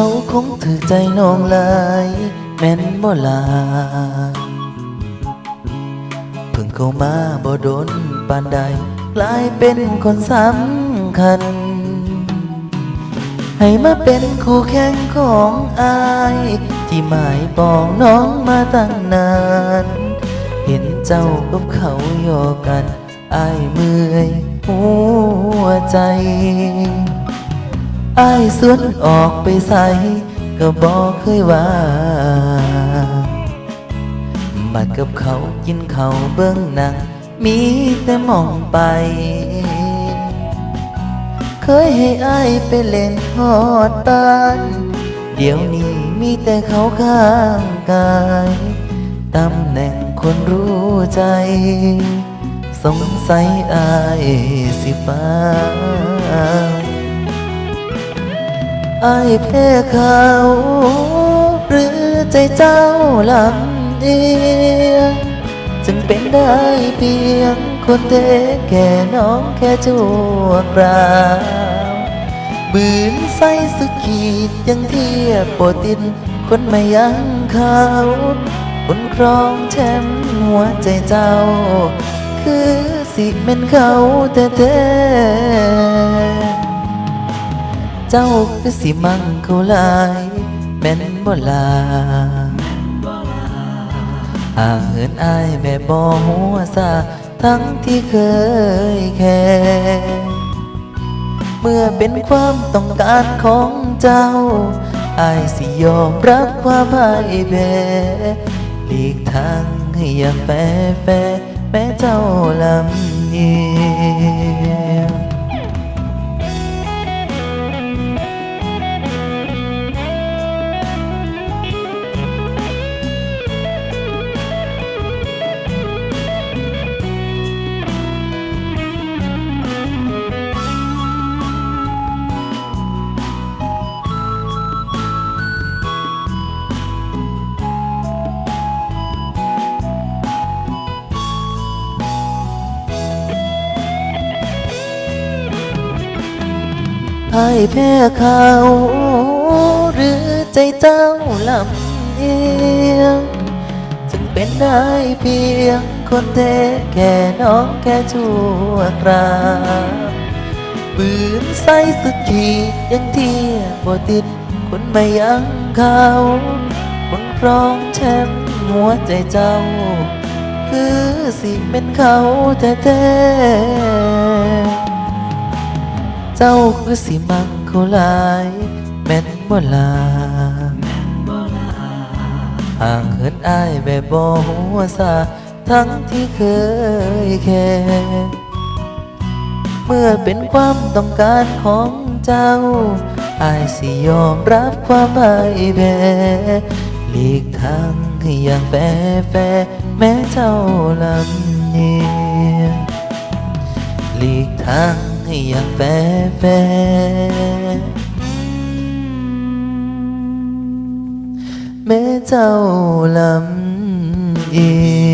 เขาคงถือใจน้องลายแม่นบ่ลาเพิ่งเข้ามาบ่โดนปานใดกลายเป็นคนสำคัญ ให้มาเป็นคู่แข่งของอาย ที่หมายปองน้องมาตั้งนาน เห็นเจ้ากับเขาโยอกันอายเมื่อยหัวใจ อายสวนออกไปใส่ก็บอกเคยว่า บัดกับเขากินเขาเบื้องหนัง มีแต่มองไป เคยให้อายไปเล่นฮอดบ้าน เดี๋ยวนี้มีแต่เขาข้างกายตำแหน่งคนรู้ใจ สงสัยอายสิฟ้า อายแพ้เขา หรือใจเจ้าลำเอียงจึงเป็นได้เพียงคนเทแก่น้องแค่ชั่วคราวบืนใสสุขีดยังเทียบปวดติน คนไม่ยังเขาคนครองแชมป์หัวใจเจ้า คือสิเป็นเขาแต่แท้ เจ้าคือสิมังเขาหลายแม่นบ่ลาห่างเหินอายแบบบ่หัวซาทั้งที่เคยแค่เมื่อเป็นความต้องการของเจ้าอายสิยอมรับความพ่ายแพ้หลีกทางให้อย่างแฟแฟแม้เจ้าลำเอีย พ่ายแพ้เขา หรือใจเจ้าลำเอียงจึงเป็นได้เพียงคนเทแค่น้องแค่ชั่วคราวปืนใส่สุดขีดยังเทียบบ่ติดคนไม่ยังเขาคนครองแชมป์หัวใจเจ้า คือสิเป็นเขาแท้ๆ เจ้าคือสิมังเขาหลายแม่นบ่ลาห่างเหินอายแบบบ่หัวซาทั้งที่เคยแค่เมื่อเป็นความต้องการของเจ้าอายสิยอมรับความพ่ายแพ้หลีกทางให้อย่างแฟแฟแม้เจ้าลำเนียงหลีกทาง ให้อย่างแฟแฟแม้เจ้าลำเอีย